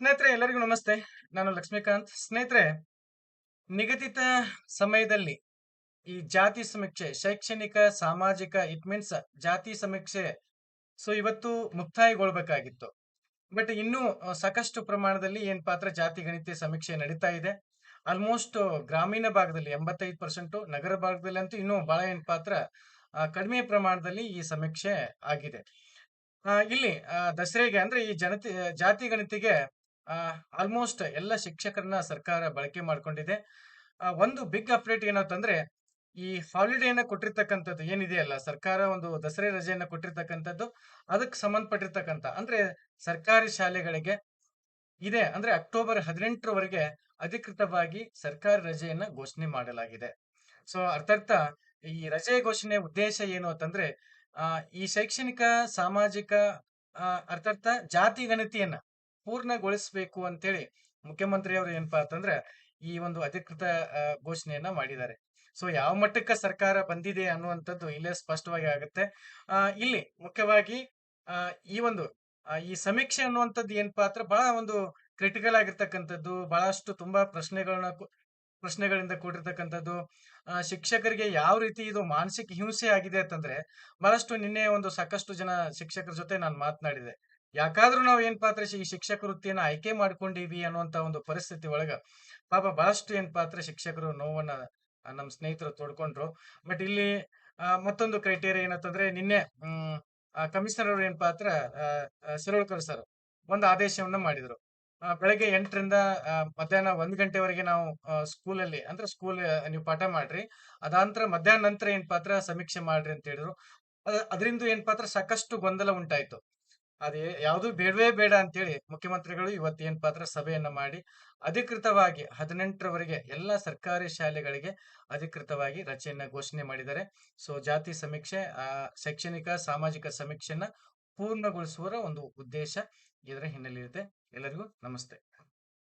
ಸ್ನೇಹಿತರೆ, ಎಲ್ಲರಿಗೂ ನಮಸ್ತೆ. ನಾನು ಲಕ್ಷ್ಮೀಕಾಂತ್. ಸ್ನೇಹಿತರೆ, ನಿಗದಿತ ಸಮಯದಲ್ಲಿ ಈ ಜಾತಿ ಸಮೀಕ್ಷೆ, ಶೈಕ್ಷಣಿಕ, ಸಾಮಾಜಿಕ, ಇಟ್ ಮೀನ್ಸ್ ಜಾತಿ ಸಮೀಕ್ಷೆ, ಸೊ ಇವತ್ತು ಮುಕ್ತಾಯಗೊಳ್ಬೇಕಾಗಿತ್ತು. ಬಟ್ ಇನ್ನೂ ಸಾಕಷ್ಟು ಪ್ರಮಾಣದಲ್ಲಿ ಏನ್ ಪಾತ್ರ ಜಾತಿ ಗಣಿತ ಸಮೀಕ್ಷೆ ನಡೀತಾ ಇದೆ. ಆಲ್ಮೋಸ್ಟ್ ಗ್ರಾಮೀಣ ಭಾಗದಲ್ಲಿ ಎಂಬತ್ತೈದು ಪರ್ಸೆಂಟ್, ನಗರ ಭಾಗದಲ್ಲಿ ಅಂತೂ ಇನ್ನೂ ಬಹಳ ಏನ್ ಪಾತ್ರ ಕಡಿಮೆ ಪ್ರಮಾಣದಲ್ಲಿ ಈ ಸಮೀಕ್ಷೆ ಆಗಿದೆ. ಇಲ್ಲಿ ದಸರೆಗೆ ಅಂದ್ರೆ ಈ ಜನತೆ, ಜಾತಿ ಗಣಿತಿಗೆ ಆಲ್ಮೋಸ್ಟ್ ಎಲ್ಲ ಶಿಕ್ಷಕರನ್ನ ಸರ್ಕಾರ ಬಳಕೆ ಮಾಡಿಕೊಂಡಿದೆ. ಒಂದು ಬಿಗ್ ಅಪ್ಡೇಟ್ ಏನಂತಂದ್ರೆ, ಈ ಹಾಲಿಡೇನ ಕೊಟ್ಟಿರ್ತಕ್ಕಂಥದ್ದು ಏನಿದೆಯಲ್ಲ ಸರ್ಕಾರ ಒಂದು ದಸರೆ ರಜೆಯನ್ನು ಕೊಟ್ಟಿರ್ತಕ್ಕಂಥದ್ದು, ಅದಕ್ಕೆ ಸಂಬಂಧಪಟ್ಟಿರ್ತಕ್ಕಂಥ, ಅಂದ್ರೆ ಸರ್ಕಾರಿ ಶಾಲೆಗಳಿಗೆ ಇದೆ, ಅಂದ್ರೆ ಅಕ್ಟೋಬರ್ ಹದಿನೆಂಟರವರೆಗೆ ಅಧಿಕೃತವಾಗಿ ಸರ್ಕಾರಿ ರಜೆಯನ್ನ ಘೋಷಣೆ ಮಾಡಲಾಗಿದೆ. ಸೊ ಅರ್ಥಾರ್ಥ, ಈ ರಜೆ ಘೋಷಣೆ ಉದ್ದೇಶ ಏನು ಅಂತಂದ್ರೆ ಈ ಶೈಕ್ಷಣಿಕ, ಸಾಮಾಜಿಕ ಅರ್ಥಾರ್ಥ ಜಾತಿ ಗಣತಿಯನ್ನ ಪೂರ್ಣಗೊಳಿಸಬೇಕು ಅಂತೇಳಿ ಮುಖ್ಯಮಂತ್ರಿ ಅವರು ಏನಪ್ಪಾ ಅಂತಂದ್ರೆ ಈ ಒಂದು ಅಧಿಕೃತ ಘೋಷಣೆಯನ್ನ ಮಾಡಿದ್ದಾರೆ. ಸೊ ಯಾವ ಮಟ್ಟಕ್ಕೆ ಸರ್ಕಾರ ಬಂದಿದೆ ಅನ್ನುವಂಥದ್ದು ಇಲ್ಲೇ ಸ್ಪಷ್ಟವಾಗಿ ಆಗುತ್ತೆ. ಇಲ್ಲಿ ಮುಖ್ಯವಾಗಿ ಈ ಒಂದು ಈ ಸಮೀಕ್ಷೆ ಅನ್ನುವಂಥದ್ದು ಏನಪ್ಪಾ ಅಂದ್ರೆ ಬಹಳ ಒಂದು ಕ್ರಿಟಿಕಲ್ ಆಗಿರ್ತಕ್ಕಂಥದ್ದು. ಬಹಳಷ್ಟು ತುಂಬಾ ಪ್ರಶ್ನೆಗಳನ್ನ ಪ್ರಶ್ನೆಗಳಿಂದ ಕೂಡಿರ್ತಕ್ಕಂಥದ್ದು. ಶಿಕ್ಷಕರಿಗೆ ಯಾವ ರೀತಿ ಇದು ಮಾನಸಿಕ ಹಿಂಸೆ ಆಗಿದೆ ಅಂತಂದ್ರೆ ಬಹಳಷ್ಟು ನಿನ್ನೆ ಒಂದು ಸಾಕಷ್ಟು ಜನ ಶಿಕ್ಷಕರ ಜೊತೆ ನಾನು ಮಾತನಾಡಿದೆ. ಯಾಕಾದ್ರೂ ನಾವು ಏನ್ ಪಾತ್ರ ಈ ಶಿಕ್ಷಕ ವೃತ್ತಿಯನ್ನು ಆಯ್ಕೆ ಮಾಡ್ಕೊಂಡಿವಿ ಅನ್ನುವಂತ ಒಂದು ಪರಿಸ್ಥಿತಿ ಒಳಗ ಪಾಪ ಬಹಳಷ್ಟು ಏನ್ ಪಾತ್ರ ಶಿಕ್ಷಕರು ನೋವನ್ನ ನಮ್ಮ ಸ್ನೇಹಿತರು ತೋಡ್ಕೊಂಡ್ರು. ಬಟ್ ಇಲ್ಲಿ ಮತ್ತೊಂದು ಕ್ರೈಟೇರಿಯಾ ಏನಂತಂದ್ರೆ ನಿನ್ನೆ ಕಮಿಷನರ್ ಅವರು ಏನ್ ಪಾತ್ರ ಸಿರೋಳ್ಕರ್ ಸರ್ ಒಂದು ಆದೇಶವನ್ನ ಮಾಡಿದ್ರು. ಬೆಳಗ್ಗೆ ಎಂಟರಿಂದ ಮಧ್ಯಾಹ್ನ ಒಂದ್ ಗಂಟೆವರೆಗೆ ನಾವು ಸ್ಕೂಲಲ್ಲಿ, ಅಂದ್ರೆ ಸ್ಕೂಲ್ ನೀವು ಪಾಠ ಮಾಡ್ರಿ, ಅದಾಂತರ ಮಧ್ಯಾಹ್ನ ನಂತರ ಏನ್ ಪಾತ್ರ ಸಮೀಕ್ಷೆ ಮಾಡ್ರಿ ಅಂತ ಹೇಳಿದ್ರು. ಅದ- ಅದರಿಂದ ಏನ್ ಪಾತ್ರ ಸಾಕಷ್ಟು ಗೊಂದಲ ಉಂಟಾಯ್ತು. ಅದೇ ಯಾವುದು ಬೇಡವೇ ಬೇಡ ಅಂತೇಳಿ ಮುಖ್ಯಮಂತ್ರಿಗಳು ಇವತ್ತು ಏನ್ ಪಾತ್ರ ಸಭೆಯನ್ನ ಮಾಡಿ ಅಧಿಕೃತವಾಗಿ ಹದಿನೆಂಟರವರೆಗೆ ಎಲ್ಲ ಸರ್ಕಾರಿ ಶಾಲೆಗಳಿಗೆ ಅಧಿಕೃತವಾಗಿ ರಚೆಯನ್ನ ಘೋಷಣೆ ಮಾಡಿದ್ದಾರೆ. ಸೊ, ಜಾತಿ ಸಮೀಕ್ಷೆ ಶೈಕ್ಷಣಿಕ, ಸಾಮಾಜಿಕ ಸಮೀಕ್ಷೆಯನ್ನ ಪೂರ್ಣಗೊಳಿಸುವ ಒಂದು ಉದ್ದೇಶ ಇದರ ಹಿನ್ನೆಲೆ ಇದೆ ಎಲ್ಲರಿಗೂ ನಮಸ್ತೆ.